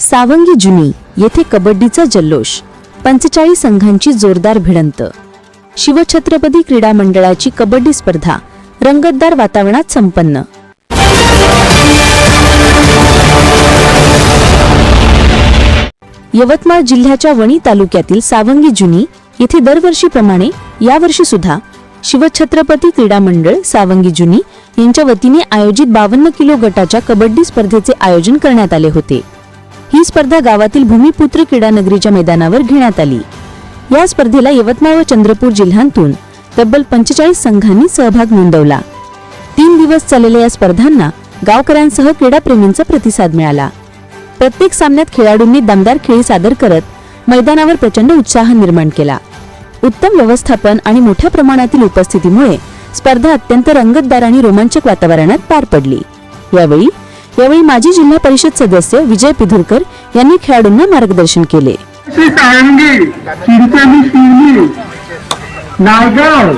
सावंगी जुनी येथे कबड्डीचा जल्लोष पंचेचाळीस संघांची जोरदार भिडंत. शिवछत्रपती क्रीडा मंडळाची कबड्डी स्पर्धा रंगतदार वातावरणात संपन्न. यवतमाळ जिल्ह्याच्या वणी तालुक्यातील सावंगी जुनी येथे दरवर्षीप्रमाणे यावर्षी सुद्धा शिवछत्रपती क्रीडा मंडळ सावंगी जुनी यांच्या वतीने आयोजित बावन्न किलो गटाच्या कबड्डी स्पर्धेचे आयोजन करण्यात आले होते. ही स्पर्धा गावातील भूमिपुत्र क्रीडा नगरीच्या मैदानावर घेण्यात आली. या स्पर्धेला यवतमाळ व चंद्रपूर जिल्ह्यांतून तब्बल पंचेचाळीस संघांनी सहभाग नोंदवला. तीन दिवस चाललेल्या या स्पर्धांना गावकऱ्यांसह क्रीडाप्रेमींचा प्रतिसाद मिळाला. प्रत्येक सामन्यात खेळाडूंनी दमदार खेळी सादर करत मैदानावर प्रचंड उत्साह निर्माण केला. उत्तम व्यवस्थापन आणि मोठ्या प्रमाणातील उपस्थितीमुळे स्पर्धा अत्यंत रंगतदार आणि रोमांचक वातावरणात पार पडली. यावेळी यावेळी माजी जिल्हा परिषद सदस्य विजय पिधुरकर यांनी खेळाडूंना मार्गदर्शन केले. नायगाव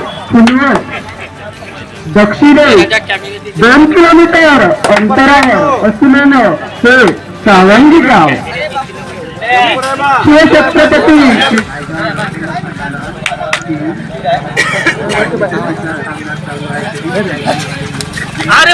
दक्षिणेस दोन किलोमीटर अंतरावर असलेलं हे सावंगी गाव शिवछत्रपती अरे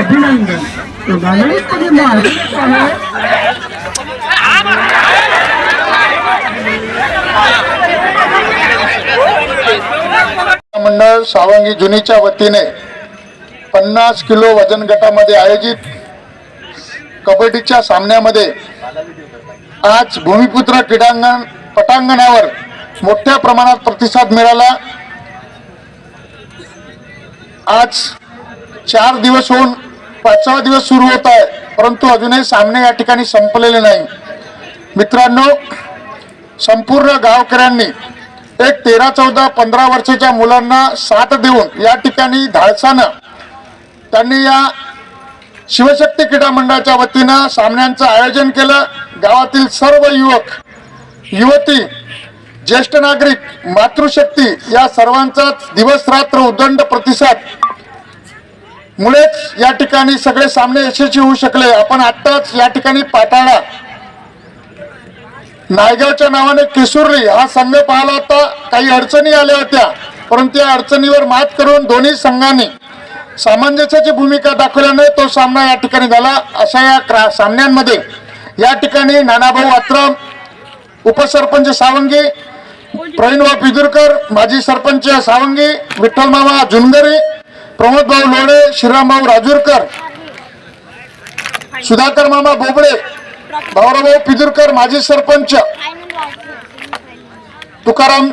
अभिनंदन. मंडळ सावंगी जुनीच्या वतीने पन्नास किलो वजन गटामध्ये आयोजित कबड्डीच्या सामन्यामध्ये आज भूमिपुत्र क्रीडांगण पटांगणावर मोठ्या प्रमाणात प्रतिसाद मिळाला. आज चार दिवस होऊन पाचवा दिवस सुरू होत आहे परंतु अजूनही सामने या ठिकाणी संपलेले नाही. मित्रांनो संपूर्ण गावकऱ्यांनी एक तेरा चौदा पंधरा वर्षाच्या मुलांना साथ देऊन या ठिकाणी धाडसानं त्यांनी या शिवशक्ती क्रीडा मंडळाच्या वतीनं सामन्यांचं आयोजन केलं. गावातील सर्व युवक युवती ज्येष्ठ नागरिक मातृशक्ती या सर्वांचा दिवस रात्र उदंड प्रतिसाद मुळेच या ठिकाणी सगळे सामने यशस्वी होऊ शकले. आपण आत्ताच या ठिकाणी पाताळा नायगावच्या नावाने किशोरली हा संघ पाहिला होता. काही अडचणी आल्या होत्या परंतु या अडचणीवर मात करून दोन्ही संघांनी सामंजस्याची भूमिका दाखवल्याने तो सामना या ठिकाणी झाला. अशा या क्रा- सामन्यांमध्ये या ठिकाणी नानाभाऊ आत्रम उपसरपंच सावंगी प्रवीणभाऊ पिदुरकर माजी सरपंच सावंगी विठ्ठल मामा जुनगरी प्रमोद भाऊ श्रीराम श्रीरामभाऊ राजूरकर सुधाकर मामा बोबडे भाऊराभाऊ पिदुरकर माजी सरपंच तुकाराम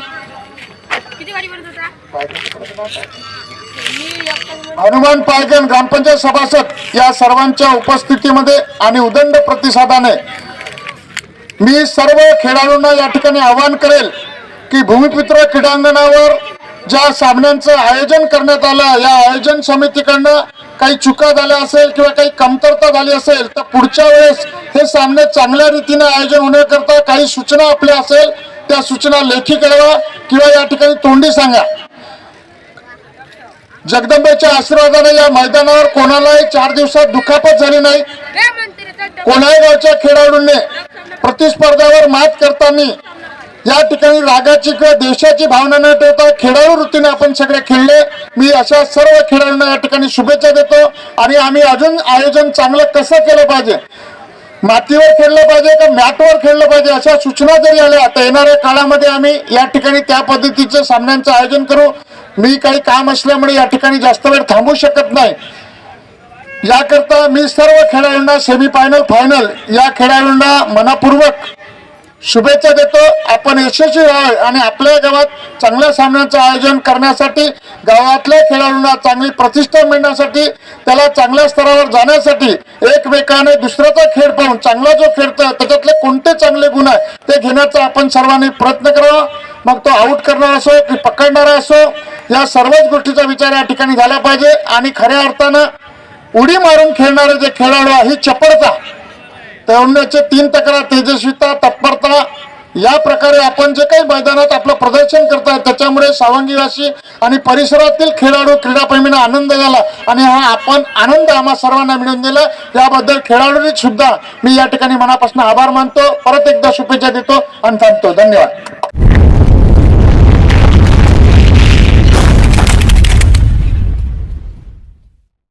हनुमान पायगन ग्रामपंचायत सभासद या सर्वांच्या उपस्थितीमध्ये आणि उदंड प्रतिसादाने मी सर्व खेळाडूंना या ठिकाणी आवाहन करेल की भूमिपुत्र क्रीडांगणावर ज्या सामन्यांचं आयोजन करण्यात आलं या आयोजन समितीकडनं काही चुका झाल्या असेल किंवा काही कमतरता झाली असेल तर पुढच्या वेळेस हे सामने चांगल्या रीतीने आयोजन होण्याकरता काही सूचना आपल्या असेल त्या सूचना लेखी कळवा किंवा या ठिकाणी तोंडी सांगा. जगदंबेच्या आशीर्वादाने या मैदानावर कोणालाही चार दिवसात दुखापत झाली नाही. कोणाही गावच्या खेळाडूंनी प्रतिस्पर्धावर मात करताना या ठिकाणी रागाची किंवा देशाची भावना न ठेवता खेळाडू वृत्तीने आपण सगळे खेळले. मी अशा सर्व खेळाडूंना या ठिकाणी शुभेच्छा देतो. आणि आम्ही अजून आयोजन चांगलं कसं केलं पाहिजे? मातीवर खेळलं पाहिजे का मॅटवर खेळलं पाहिजे अशा सूचना जरी आल्या तर येणाऱ्या काळामध्ये आम्ही या ठिकाणी त्या पद्धतीचं सामन्यांचं आयोजन करू. मी काही काम असल्यामुळे या ठिकाणी जास्त वेळ थांबू शकत नाही. याकरता मी सर्व खेळाडूंना सेमीफायनल फायनल या खेळाडूंना मनापूर्वक शुभेच्छा देतो. आपण यशस्वी व्हावे आणि आपल्या गावात चांगल्या सामन्यांचं आयोजन करण्यासाठी गावातल्या खेळाडूंना चांगली प्रतिष्ठा मिळण्यासाठी त्याला चांगल्या स्तरावर जाण्यासाठी एकमेकाने दुसऱ्याचा खेळ पाहून चांगला जो खेळतो त्याच्यातले कोणते चांगले गुण आहे ते घेण्याचा आपण सर्वांनी प्रयत्न करावा. मग तो आऊट करणार असो की पकडणारा असो या सर्वच गोष्टीचा विचार या ठिकाणी झाला पाहिजे. आणि खऱ्या अर्थानं उडी मारून खेळणारे जे खेळाडू आहे ही चपळता. तरुणाचे तीन तक्रार तेजस्विता तत्परता या प्रकारे आपण जे काही मैदानात आपलं प्रदर्शन करताय त्याच्यामुळे सावंगीवासी आणि परिसरातील खेळाडू क्रीडाप्रेमींना आनंद झाला आणि हा आपण आनंद आम्हा सर्वांना मिळून दिला. याबद्दल खेळाडूंनी सुद्धा मी या ठिकाणी मनापासून आभार मानतो. परत एकदा शुभेच्छा देतो आणि थांबतो. धन्यवाद.